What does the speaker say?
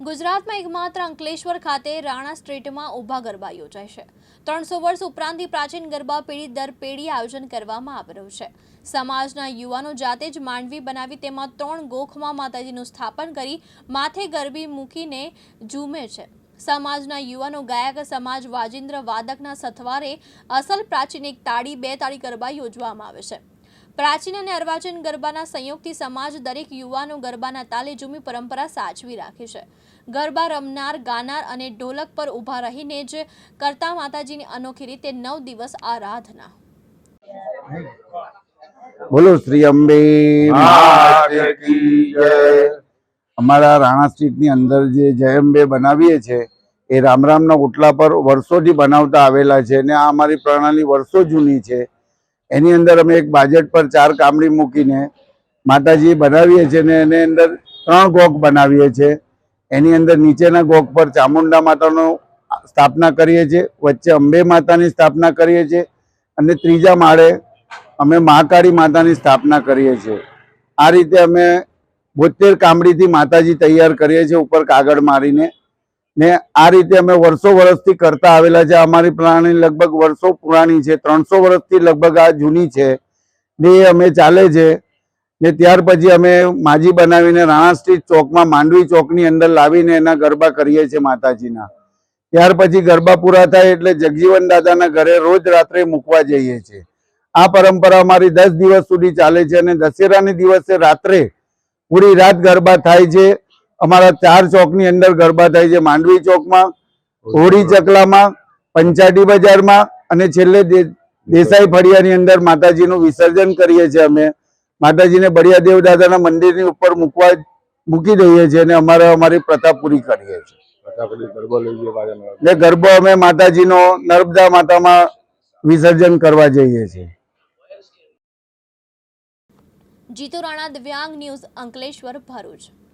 ગુજરાતમાં એકમાત્ર અંકલેશ્વર ખાતે રાણા સ્ટ્રીટમાં ઊભા ગરબા યોજાય છે. ત્રણસો વર્ષ ઉપરાંતથી પ્રાચીન ગરબા પેઢી દર પેઢી આયોજન કરવામાં આવી રહ્યું છે. સમાજના યુવાનો જાતે જ માંડવી બનાવી તેમાં ત્રણ ગોખમાં માતાજીનું સ્થાપન કરી માથે ગરબી મૂકીને ઝૂમે છે. સમાજના યુવાનો ગાયક સમાજ વાજિંદ્ર વાદકના સથવારે અસલ પ્રાચીન એક તાળી, બે તાળી ગરબા યોજવામાં આવે છે. પ્રાચીન અને અર્વાચીન ગરબાના સંયોગથી સમાજ દરેક યુવાનો ગરબાના તાલે ઝૂમી પરંપરા સાચવી રાખે છે. ગરબા રમનાર ગાનાર અને ઢોલક પર ઊભા રહીને જ કરતા માતાજીની અનોખી રીતે નવ દિવસ આરાધના. બોલો શ્રી અંબે અમારા રાણા સ્ટ્રીટની અંદર જે જય અંબે બનાવીએ છે એ રામરામના ઓટલા પર વર્ષોથી બનાવતા આવેલા છે અને આ અમારી પ્રણાલી વર્ષો જૂની છે. એની અંદર અમે એક બાજેટ પર ચાર કામડી મૂકીને માતાજી બનાવીએ છીએ ને એની અંદર ત્રણ ગોક બનાવીએ છીએ. એની અંદર નીચેના ગોક પર ચામુંડા માતાનો સ્થાપના કરીએ છીએ, વચ્ચે અંબે માતાની સ્થાપના કરીએ છીએ અને ત્રીજા માળે અમે મહાકાળી માતાની સ્થાપના કરીએ છીએ. આ રીતે અમે બોતેર કામડીથી માતાજી તૈયાર કરીએ છીએ ઉપર કાગળ મારીને. ને આ રીતે અમે વર્ષો વર્ષથી કરતા આવેલા છે. અમારી પ્રાણી લગભગ વર્ષો પુરાણી છે. ત્રણસો વર્ષથી લગભગ આ જૂની છે. ને એ અમે ચાલે છે. ને ત્યાર પછી અમે માજી બનાવીને રાણા સ્ટ્રીટ ચોકમાં માંડવી ચોકની અંદર લાવીને એના ગરબા કરીએ છીએ માતાજીના. ત્યાર પછી ગરબા પૂરા થાય એટલે જગજીવન દાદાના ઘરે રોજ રાત્રે મૂકવા જઈએ છીએ. આ પરંપરા અમારી દસ દિવસ સુધી ચાલે છે અને દશેરાની દિવસે રાત્રે પૂરી રાત ગરબા થાય છે. અમારા ચાર ચોકની અંદર ગરબા થાય છે માંડવી ચોકમાં હોળી ચકલામાં પંચાટી બજારમાં અને છેલ્લે દે- દેસાઈ ફળિયાની અંદર માતાજીનું વિસર્જન કરીએ છીએ અમે. માતાજીને બળિયા દેવ દાદાના મંદિરની ઉપર મૂકવા મૂકી દઈએ છીએ અને અમારે અમારી પ્રથા પૂરી કરીએ છીએ. ને ગરબો અમે માતાજીનો નર્મદા માતામાં વિસર્જન કરવા જઈએ છીએ. જીતુ રાણા દિવ્યાંગ ન્યૂઝ અંકલેશ્વર ભરૂચ.